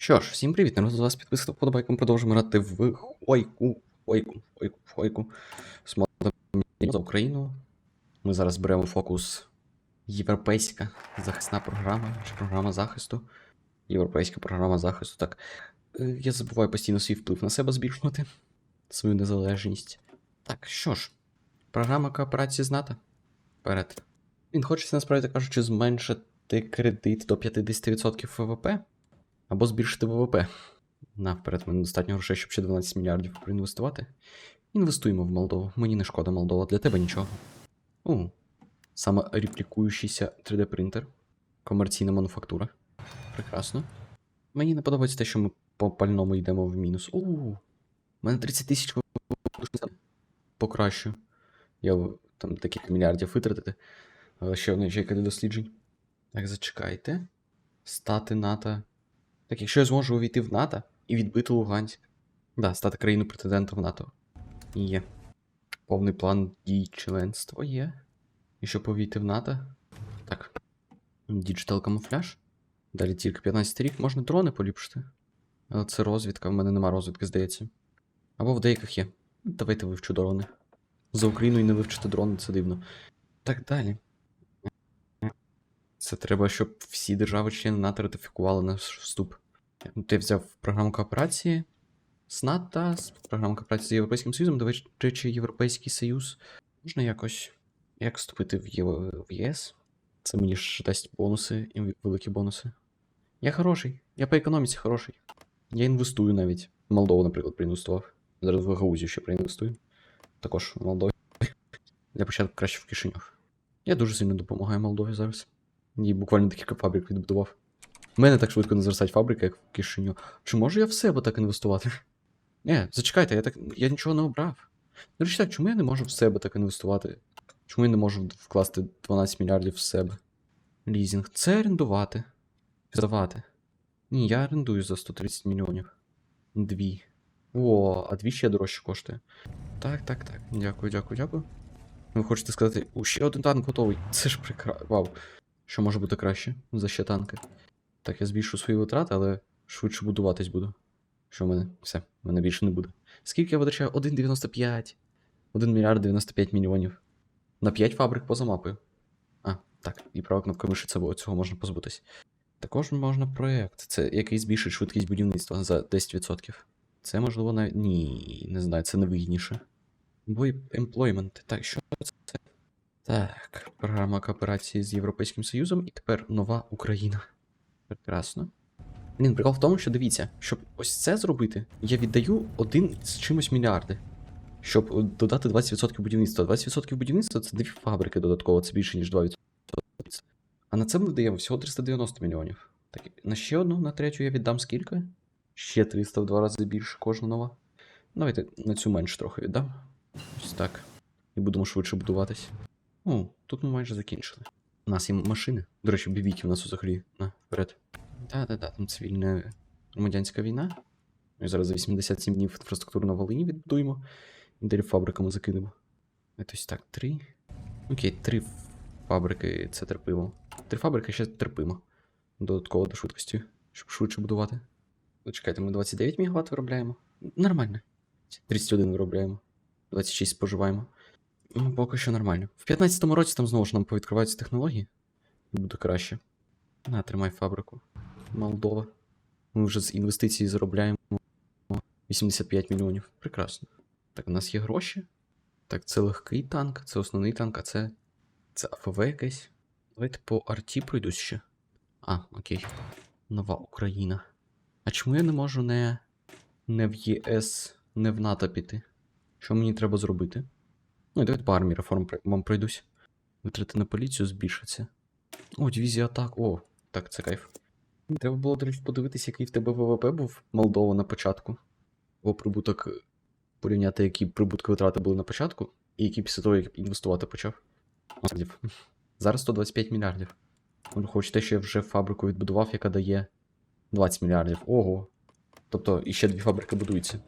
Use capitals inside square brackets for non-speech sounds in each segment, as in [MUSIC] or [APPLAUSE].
Що ж, всім привіт, народ з вас підписка вподобайком. Продовжуємо грати в Хойку, Хойку, Хойку, Хойку. Смотримо за Україну. Ми зараз беремо фокус Європейська захисна програма, чи програма захисту. Європейська програма захисту. Так. Е, Я забуваю постійно свій вплив на себе збільшувати, свою незалежність. Так, що ж, програма кооперації з НАТО. Вперед. Він хочеться, насправді кажучи, зменшити кредит до 50% ВВП. Або збільшити ВВП. Наперед, мене достатньо грошей, щоб ще 12 мільярдів проінвестувати. Інвестуємо в Молдову. Мені не шкода Молдова, для тебе нічого. У, саме реплікуючийся 3D-принтер. Комерційна мануфактура. Прекрасно. Мені не подобається те, що ми по пальному йдемо в мінус. У, у мене 30 тисяч покращу. Я там декілька мільярдів витратити. Але ще одна ячейка досліджень. Так, зачекайте. Стати НАТО. Так, якщо я зможу увійти в НАТО і відбити Луганськ. Да, стати країною претендентом в НАТО. Є. Повний план дій членства є. І щоб увійти в НАТО. Так. Діджитал камуфляж. Далі тільки 15 рік можна дрони поліпшити. Але це розвідка, в мене нема розвідки, здається. Або в деяких є. Давайте вивчу дрони. За Україну і не вивчити дрони, це дивно. Так далі. Це треба, щоб всі держави-члени НАТО ратифікували наш вступ. Ти взяв програму кооперації з НАТО, програму кооперації з Європейським Союзом, до речі, Європейський Союз. Можна якось. Як вступити в, ЄС? Це мені ж дасть бонуси, і великі бонуси. Я хороший, я по економіці хороший. Я інвестую навіть. Молдову, наприклад, проінвестував. Зараз в Гаузію ще проінвестую. Також в Молдові. Для початку краще в Кишиньов. Я дуже сильно допомагаю Молдові зараз. Їй буквально декілька фабрик відбудував. У мене так швидко не зростать фабрика, як в кишеню. Чи можу я в себе так інвестувати? [LAUGHS] Ні, зачекайте, я так. Я нічого не обрав. До речі, так, чому я не можу в себе так інвестувати? Чому я не можу вкласти 12 мільярдів в себе? Лізінг. Це орендувати. Здавати. Ні, я орендую за 130 мільйонів. Дві. О, а дві ще дорожче коштує. Так, так, так. Дякую, дякую, дякую. Ви хочете сказати, у ще один танк готовий. Це ж прекрасно. Вау. Що може бути краще за ще танки? Так, я збільшу свої витрати, але швидше будуватись буду. Що в мене? Все, в мене більше не буде. Скільки я витрачаю? 1,95. 1 мільярд 95 мільйонів. На 5 фабрик поза мапою. А, так, і права кнопка миші це цього можна позбутись. Також можна проєкт. Це який збільшить швидкість будівництва за 10%. Це можливо навіть. Ні, не знаю, це не вигідніше. Бо емплоймент. Так, що це? Так, програма кооперації з Європейським Союзом і тепер нова Україна. Прекрасно. Блін, прикол в тому, що дивіться, щоб ось це зробити, я віддаю один з чимось мільярди. Щоб е, додати 20% будівництва. 20% будівництва це дві фабрики додатково, це більше, ніж 2%. А на це ми даємо всього 390 мільйонів. Так, на ще одну, на третю я віддам скільки? Ще 300 в два рази більше кожна нова. Давайте на цю менше трохи віддам. Ось так. І будемо швидше будуватись. О, тут ми майже закінчили. У нас є машини. До речі, бівіки у нас взагалі. На, вперед. Да-да-да, там цивільна громадянська війна. Ми зараз за 87 днів інфраструктуру на Волині відбудуємо. І далі фабриками закинемо. Ось так, три. Окей, три фабрики це терпимо. Три фабрики ще терпимо. Додатково до швидкості, щоб швидше будувати. Чекайте, ми 29 МВт виробляємо. Нормально. 31 виробляємо. 26 споживаємо. Ну, поки що нормально. В 15-му році там знову ж нам повідкриваються технології. Буде краще. На, тримай фабрику. Молдова. Ми вже з інвестицій заробляємо 85 мільйонів. Прекрасно. Так, у нас є гроші. Так, це легкий танк, це основний танк, а це. Це АФВ якесь. Давайте по арті пройдусь ще. А, окей. Нова Україна. А чому я не можу не. не в ЄС, не в НАТО піти? Що мені треба зробити? Ну, і давайте по армії реформ вам пройдусь. Витрати на поліцію збільшаться. О, дивізія атак. О, так, це кайф. Треба було, до речі, подивитися, який в тебе ВВП був Молдова на початку. О, прибуток. е, Порівняти, які прибутки витрати були на початку, і які після того, як інвестувати почав. Зараз 125 мільярдів. Хоч те, що я вже фабрику відбудував, яка дає 20 мільярдів. Ого. Тобто, і ще дві фабрики будуються.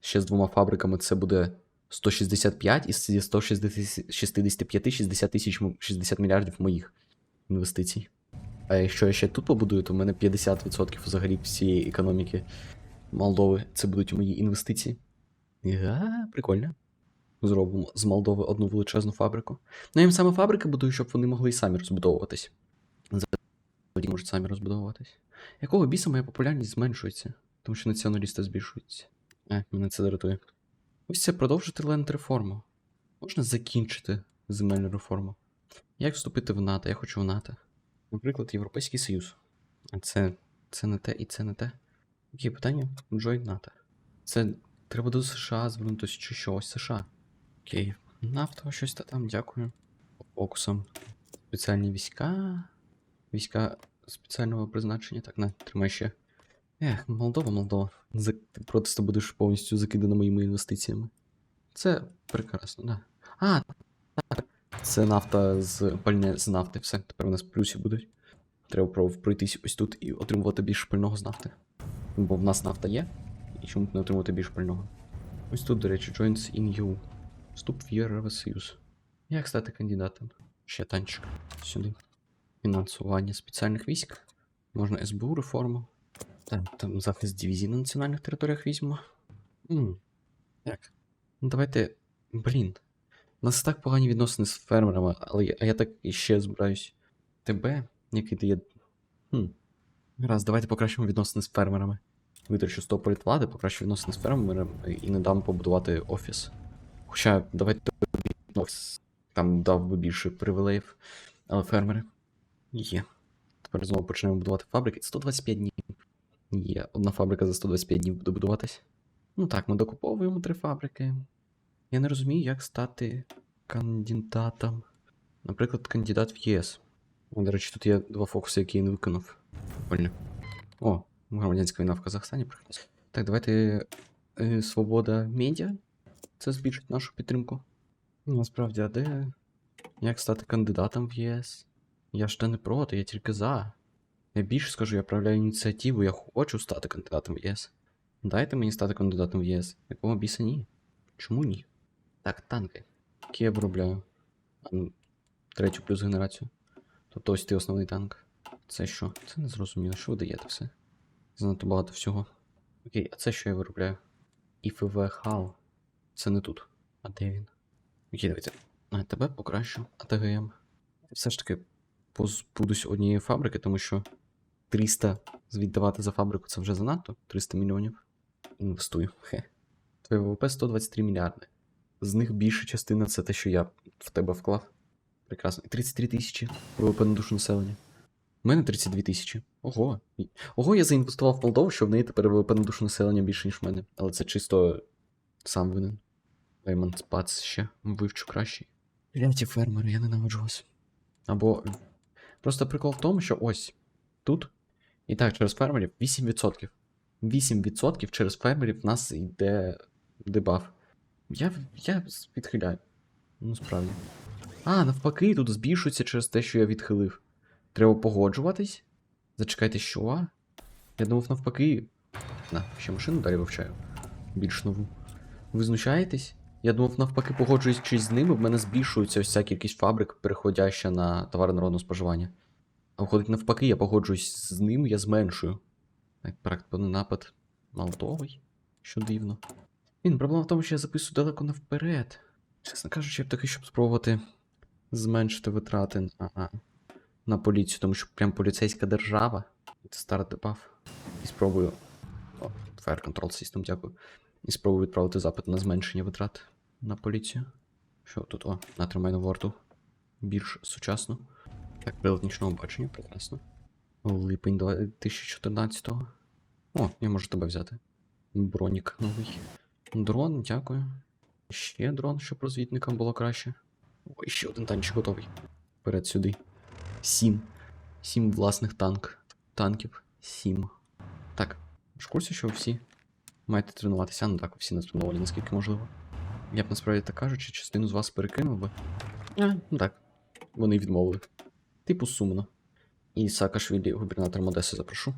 Ще з двома фабриками це буде 165 і зі 165 60 тисяч 60 мільярдів моїх інвестицій. А якщо я ще тут побудую, то в мене 50% взагалі всієї економіки Молдови. Це будуть мої інвестиції. Га, прикольно. Зробимо з Молдови одну величезну фабрику. Ну, я їм саме фабрики будую, щоб вони могли і самі розбудовуватись. Тоді можуть самі розбудовуватись. Якого біса моя популярність зменшується? Тому що націоналісти збільшуються. Е, мене це дратує. Ось це продовжити ленд реформу. Можна закінчити земельну реформу. Як вступити в НАТО? Я хочу в НАТО. Наприклад, Європейський Союз. А це, це не те і це не те. Які питання? Join НАТО. Це треба до США звернутися чи щось США. Окей. Нафта, щось та там, дякую. По. Спеціальні війська. Війська спеціального призначення. Так, на, тримай ще. Ех, Молдова, Молдова. Ти просто будеш повністю закидана моїми інвестиціями. Це прекрасно, да. А, так. Це нафта з пальне з нафти. Все, тепер у нас плюсі будуть. Треба пройтись ось тут і отримувати більше пального з нафти. Бо в нас нафта є. І чому б не отримати більше пального? Ось тут, до речі, joins in EU. Вступ в Євросоюз. Як стати кандидатом? Ще танчик. Сюди. Фінансування спеціальних військ. Можна СБУ реформу. Так, там захист дивізій на національних територіях візьмемо. Так. Ну давайте. Блін. У нас так погані відносини з фермерами, але я, а я так іще збираюсь. Тебе, який ти є. Хм. Раз, давайте покращимо відносини з фермерами. Витрачу 100 політвлади, покращу відносини з фермерами і не дам побудувати офіс. Хоча давайте офіс там дав би більше привілеїв, але фермери є. Тепер знову почнемо будувати фабрики. 125 днів. Є. Одна фабрика за 125 днів буде будуватись. Ну так, ми докуповуємо три фабрики. Я не розумію, як стати кандидатом. Наприклад, кандидат в ЄС. О, до речі, тут є два фокуси, які я не виконав. Прикольно. О, громадянська війна в Казахстані прекрасно. Так, давайте е, свобода медіа. Це збільшить нашу підтримку. Ну, Насправді, а де? Як стати кандидатом в ЄС? Я ж не проти, я тільки за. Я більше скажу, я проявляю ініціативу, я хочу стати кандидатом в ЄС. Дайте мені стати кандидатом в ЄС. Якого біса ні? Чому ні? Так, танки. Які я виробляю? Ну, Третю плюс генерацію. Тобто ось ти основний танк. Це що? Це не зрозуміло. Що ви даєте все? Занадто багато всього. Окей, а це що я виробляю? ІФВ ХАЛ. Це не тут. А де він? Окей, давайте. А тебе покращу. АТГМ. Все ж таки позбудусь однієї фабрики, тому що 300 віддавати за фабрику це вже занадто. 300 мільйонів. Інвестую. Хе. Твоє ВВП 123 мільярди. З них більша частина це те, що я в тебе вклав. Прекрасно. І 33 тисячі ВВП на душу населення. У мене 32 тисячі. Ого. Ого, я заінвестував в Молдову, що в неї тепер ВВП на душу населення більше, ніж в мене. Але це чисто сам винен. Еманспац ще вивчу краще. Кляті фермери, я ненавиджу вас. Або. Просто прикол в тому, що ось тут. І так, через фермерів 8%. 8% через фермерів в нас йде дебаф. Я, я відхиляю. Ну, справді. А, навпаки, тут збільшується через те, що я відхилив. Треба погоджуватись? Зачекайте, що? Я думав, навпаки. На, ще машину далі вивчаю. Більш нову. Ви знущаєтесь? Я думав, навпаки, погоджуючись з ними, в мене збільшується ось ця кількість фабрик, переходяща на товари народного споживання. А виходить, навпаки, я погоджуюсь з ним, я зменшую. Так, практикний напад Молдовий. Що дивно. Він, проблема в тому, що я записую далеко навперед. Чесно кажучи, я б таки, щоб спробувати зменшити витрати на, на, на поліцію, тому що прям поліцейська держава. Це старий дебаф. І спробую. О, Fire Control System, дякую. І спробую відправити запит на зменшення витрат на поліцію. Що тут? О, натримай нову арту. Більш сучасно. Так, прилад нічного бачення, прекрасно. Липень 2014-го. О, я можу тебе взяти. Бронік новий. Дрон, дякую. Ще дрон, щоб розвідникам було краще. Ой, ще один танчик готовий. Вперед сюди. Сім. Сім власних танк. танків. Сім. Так, ж в курсі, що всі маєте тренуватися? Ну так, всі натреновані, наскільки можливо. Я б насправді так кажучи, частину з вас перекинув би. А, ну так. Вони відмовили. Типу сумно. І Саакашвілі, губернатор Одеси, запрошу.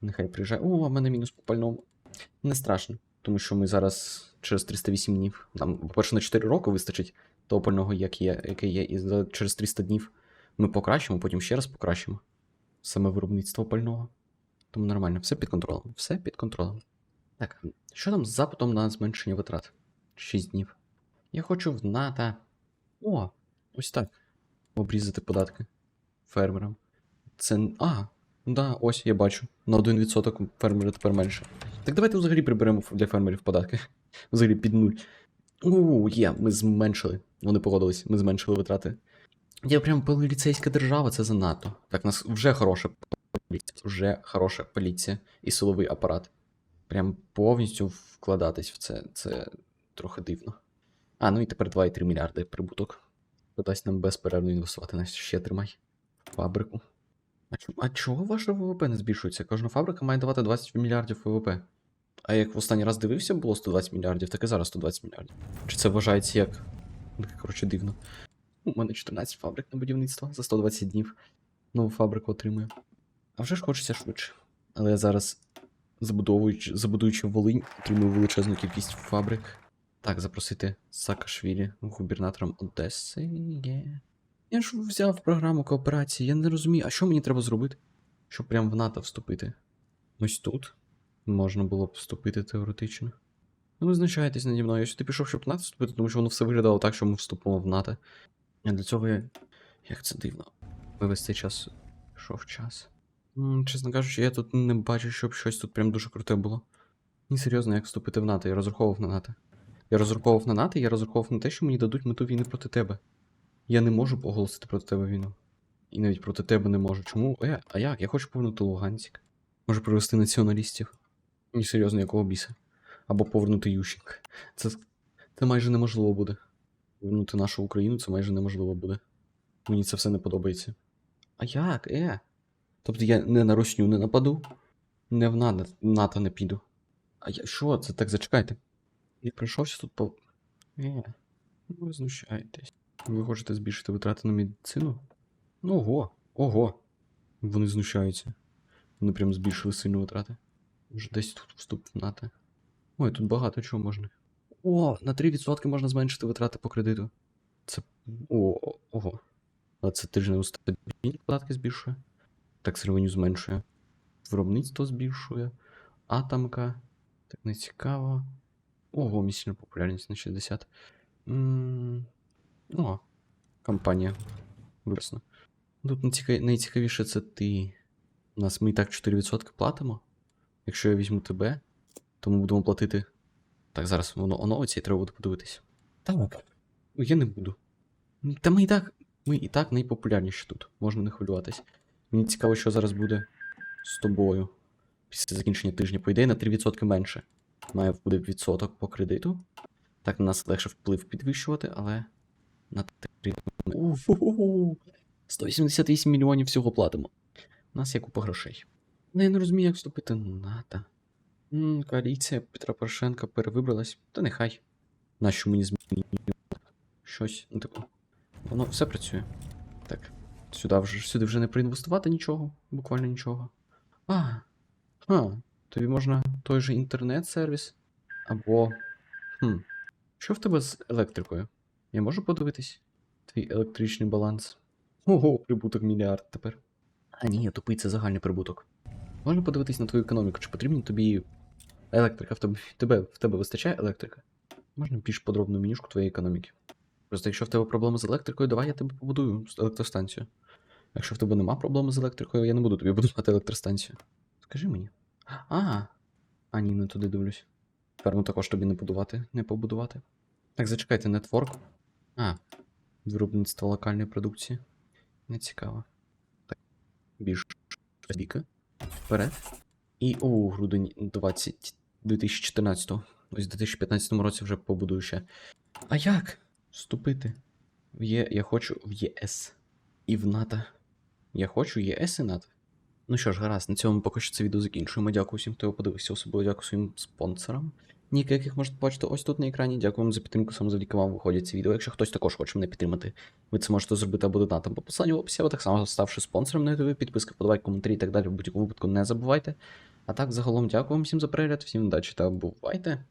Нехай приїжджає. О, в мене мінус по пальному. Не страшно, тому що ми зараз через 308 днів. Нам, по-перше, на 4 роки вистачить того пального, як є, яке є, і за- через 300 днів ми покращимо, потім ще раз покращимо. саме виробництво пального. Тому нормально, все під контролем. Все під контролем. Так, що там з запитом на зменшення витрат? 6 днів. Я хочу в НАТО. О, ось так. Обрізати податки фермерам. Це. А, да, ось я бачу. На 1% фермери тепер менше. Так давайте взагалі приберемо для фермерів податки. [LAUGHS] Взагалі під нуль. У, є, ми зменшили. Вони погодились, ми зменшили витрати. Я прям поліцейська держава, це занадто. Так, у нас вже хороша поліція, вже хороша поліція і силовий апарат. Прям повністю вкладатись в це, це трохи дивно. А, ну і тепер 2,3 мільярди прибуток. Дасть нам безперервно інвестувати на ще тримай. Фабрику. А, чо- а чого ваше ВВП не збільшується? Кожна фабрика має давати 20 мільярдів ВВП. А як в останній раз дивився, було 120 мільярдів, так і зараз 120 мільярдів. Чи це вважається як. Ну, Коротше, дивно. У мене 14 фабрик на будівництво за 120 днів. Нову фабрику отримую. А вже ж хочеться швидше. Але я зараз, забудовуючи, забудуючи Волинь, отримую величезну кількість фабрик. Так, запросити Саакашвілі губернатором Одеси. Є. Я ж взяв програму кооперації, я не розумію, а що мені треба зробити, щоб прям в НАТО вступити? Ось тут можна було б вступити теоретично. Ну, ви знущаєтесь наді мною. Я сюди пішов, щоб в НАТО вступити, тому що воно все виглядало так, що ми вступимо в НАТО. А для цього я. Як це дивно. Вивести цей час. Пішов час. Чесно кажучи, я тут не бачу, щоб щось тут прям дуже круте було. Ні, серйозно, як вступити в НАТО, я розраховував на НАТО. Я розраховував на НАТО, я розраховував на те, що мені дадуть мету війни проти тебе. Я не можу оголосити проти тебе війну. І навіть проти тебе не можу. Чому? Е, а як? Я хочу повернути Луганськ. Можу привести націоналістів. Ні, серйозно, якого біса. Або повернути Ющенка. Це, це майже неможливо буде. Повернути нашу Україну це майже неможливо буде. Мені це все не подобається. А як? Е? Тобто я не на Росню не нападу, не в НАТО, НАТО не піду. А я що? Це так зачекайте. Я прийшовся тут по. Е, ну ви знущаєтесь. Ви хочете збільшити витрати на медицину? Ну ого, ого. Вони знущаються. Вони прям збільшили сильно витрати. Вже десь тут вступ в. Ой, тут багато чого можна. О, на 3% можна зменшити витрати по кредиту. Це. О, ого. А це тижневу стабільні податки збільшує. Так ревеню зменшує. Виробництво збільшує. Атомка. Так не цікаво. Ого, місячна популярність на 60. м О, компанія. Виросла. Тут найцікавіше це ти. У нас ми і так 4% платимо. Якщо я візьму тебе, то ми будемо платити. Так, зараз воно оновиться і треба буде подивитись. Так. Ну, я не буду. Та ми і так. Ми і так найпопулярніші тут. Можна не хвилюватись. Мені цікаво, що зараз буде з тобою. Після закінчення тижня, по ідеї, на 3% менше. Має буде відсоток по кредиту. Так, на нас легше вплив підвищувати, але на 3. Уфу. 188 мільйонів всього платимо. У нас є купа грошей. Ну, я не розумію, як вступити на НАТО. М, Коаліція Петра Порошенка перевибралась. Та нехай. Нащо мені змінювати щось? Ну, типу. Воно все працює. Так. Сюди вже, сюди вже не проінвестувати нічого, буквально нічого. А. А, тобі можна той же інтернет-сервіс. Або. Хм. Що в тебе з електрикою? Я можу подивитись? Твій електричний баланс. Ого, прибуток мільярд тепер. А ні, тупий це загальний прибуток. Можна подивитись на твою економіку, чи потрібна тобі електрика в тебе, в тебе, в тебе вистачає електрика? Можна більш подробну менюшку твоєї економіки. Просто якщо в тебе проблеми з електрикою, давай я тебе побудую електростанцію. Якщо в тебе нема проблеми з електрикою, я не буду тобі будувати електростанцію. Скажи мені. А, а ні, не туди дивлюсь. Ферму також тобі не будувати, не побудувати. Так, зачекайте, нетворк. А, виробництво локальної продукції. Не цікаво. Так, більш віка. Вперед. І о, грудень 20 2014. Ось в 2015 році вже побудую ще. А як? Вступити? В Є... Я хочу в ЄС. І в НАТО. Я хочу ЄС і НАТО. Ну що ж, гаразд, на цьому поки що це відео закінчуємо. Дякую всім, хто його подивився. Особливо дякую своїм спонсорам. Ніки, яких можете бачити ось тут на екрані. Дякую вам за підтримку, саме завдяки вам виходять ці відео. Якщо хтось також хоче мене підтримати, ви це можете зробити або донатом по посиланню в описі, або так само ставши спонсором на YouTube, підписка, подавайте коментарі і так далі. В будь-якому випадку не забувайте. А так, загалом, дякую вам всім за перегляд, всім удачі та бувайте!